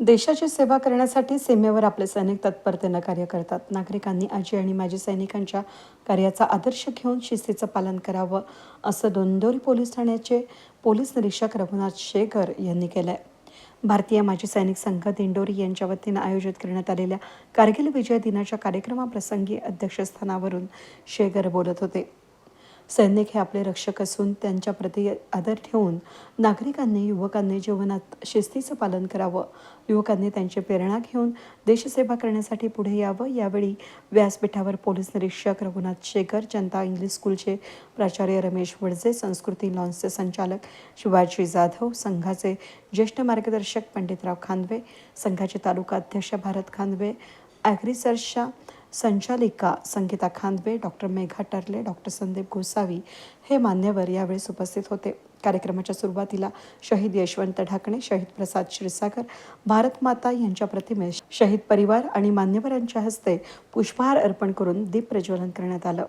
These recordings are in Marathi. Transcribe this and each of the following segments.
देशाची सेवा करण्यासाठी सीमेवर आपले सैनिक तत्परतेनं कार्य करतात. नागरिकांनी आजी आणि माजी सैनिकांच्या कार्याचा आदर्श घेऊन शिस्तीचं पालन करावं असं दोंदोरी पोलीस ठाण्याचे पोलीस निरीक्षक रघुनाथ शेखर यांनी केलं आहे भारतीय माजी सैनिक संघ दिंडोरी यांच्या वतीनं आयोजित करण्यात आलेल्या कारगिल विजय दिनाच्या कार्यक्रमाप्रसंगी अध्यक्षस्थानावरून शेगर बोलत होते. सैनिक हे आपले रक्षक असून त्यांच्या प्रति आदर ठेवून नागरिकांनी युवकांनी जीवनात शिस्तीचं पालन करावं. युवकांनी त्यांची प्रेरणा घेऊन देशसेवा करण्यासाठी पुढे यावं. यावेळी व्यासपीठावर पोलीस निरीक्षक रघुनाथ शेखर जनता इंग्लिश स्कूलचे प्राचार्य रमेश वडजे संस्कृती लॉन्सचे संचालक शिवाजी जाधव संघाचे ज्येष्ठ मार्गदर्शक पंडितराव खानवे संघाचे तालुका अध्यक्ष भारत खानवे ॲग्रिसर्चच्या संचालिका संगीता खांदवे डॉक्टर मेघा टरले डॉक्टर संदीप गोसावी हे मान्यवर यावेळेस उपस्थित होते. कार्यक्रमाच्या सुरुवातीला शहीद यशवंत ढाकणे शहीद प्रसाद क्षीरसागर भारत माता यांच्या प्रतिमेस शहीद परिवार आणि मान्यवरांच्या हस्ते पुष्पहार अर्पण करून दीप प्रज्वलन करण्यात आलं.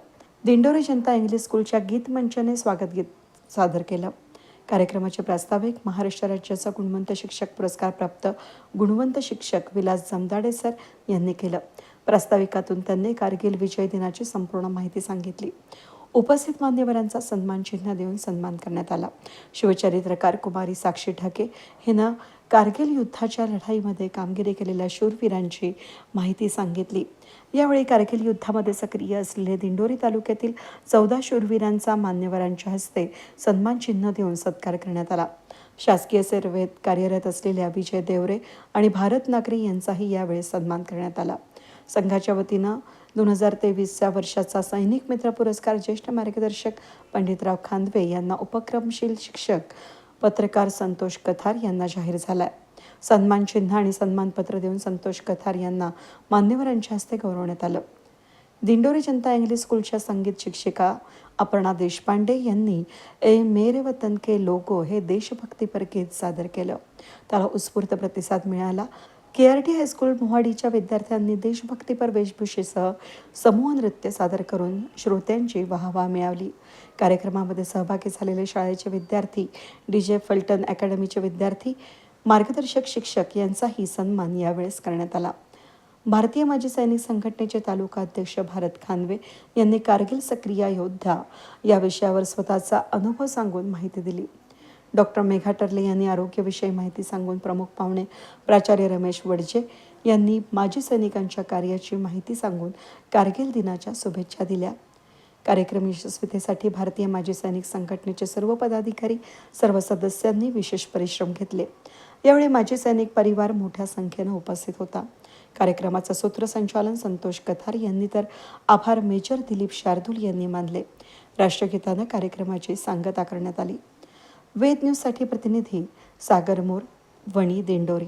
दिंडोरी जनता इंग्लिश स्कूलच्या गीत मंचाने स्वागत गीत सादर केलं. कार्यक्रमाचे प्रास्ताविक महाराष्ट्र राज्याचा गुणवंत शिक्षक पुरस्कार प्राप्त गुणवंत शिक्षक विलास जमदाडे सर यांनी केलं. प्रास्ताविकातून त्यांनी कारगिल विजय दिनाची संपूर्ण माहिती सांगितली. उपस्थित मान्यवरांचा सन्मान चिन्ह देऊन सन्मान करण्यात आला. शिवचरित्रकार कुमारी साक्षी ठाके हिनं कारगिल युद्धाच्या लढाईमध्ये कामगिरी केलेल्या शूरवीरांची माहिती सांगितली. यावेळी कारगिल युद्धामध्ये सक्रिय असलेले दिंडोरी तालुक्यातील चौदा शूरवीरांचा मान्यवरांच्या हस्ते सन्मान चिन्ह देऊन सत्कार करण्यात आला. शासकीय सेवेत कार्यरत असलेल्या विजय देवरे आणि भारत नागरी यांचाही यावेळी सन्मान करण्यात आला. संघाच्या वतीनं दोन हजार तेवीसच्या वर्षाचा सैनिक मित्र पुरस्कार ज्येष्ठ मार्गदर्शक पंडितराव खांदवे यांना उपक्रमशील शिक्षक पत्रकार संतोष कथार यांना जाहीर झालाय. सन्मान चिन्ह आणि सन्मानपत्र देऊन संतोष कथार यांना मान्यवरांच्या हस्ते गौरवण्यात आलं. दिंडोरी जनता इंग्लिश स्कूलच्या संगीत शिक्षिका अपर्णा देशपांडे यांनी ए मेरे वतन के लोगो हे देशभक्तीपर गीत सादर केलं. त्याला उत्स्फूर्त प्रतिसाद मिळाला. K R T high school मोहाडीच्या विद्यार्थ्यांनी देशभक्तीपर वेशभूषेसह समूह नृत्य सादर करून श्रोत्यांची वाहवा मिळवली. कार्यक्रमामध्ये सहभागी झालेले शाळेचे विद्यार्थी डी जे फलटण अकॅडमीचे विद्यार्थी मार्गदर्शक शिक्षक यांचाही सन्मान यावेळेस करण्यात आला. भारतीय माजी सैनिक संघटनेचे तालुका अध्यक्ष भारत खानवे यांनी कारगिल सक्रिय योद्धा या विषयावर स्वतःचा अनुभव सांगून माहिती दिली. डॉक्टर मेघा टर्ले यांनी आरोग्यविषयी माहिती सांगून प्रमुख पाहुणे प्राचार्य रमेश वडजे यांनी माजी सैनिकांच्या कार्याची माहिती सांगून कारगिल दिनाच्या शुभेच्छा दिल्या. कार्यक्रम यशस्वीतेसाठी भारतीय माजी सैनिक संघटनेचे सर्व पदाधिकारी सर्व सदस्यांनी विशेष परिश्रम घेतले. यावेळी माजी सैनिक परिवार मोठ्या संख्येनं उपस्थित होता. कार्यक्रमाचं सूत्रसंचालन संतोष कथार यांनी तर आभार मेजर दिलीप शार्दूल यांनी मानले. राष्ट्रगीतानं कार्यक्रमाची सांगता करण्यात आली. वेद न्यूजसाठी प्रतिनिधी सागर मोर वणी दिंडोरी.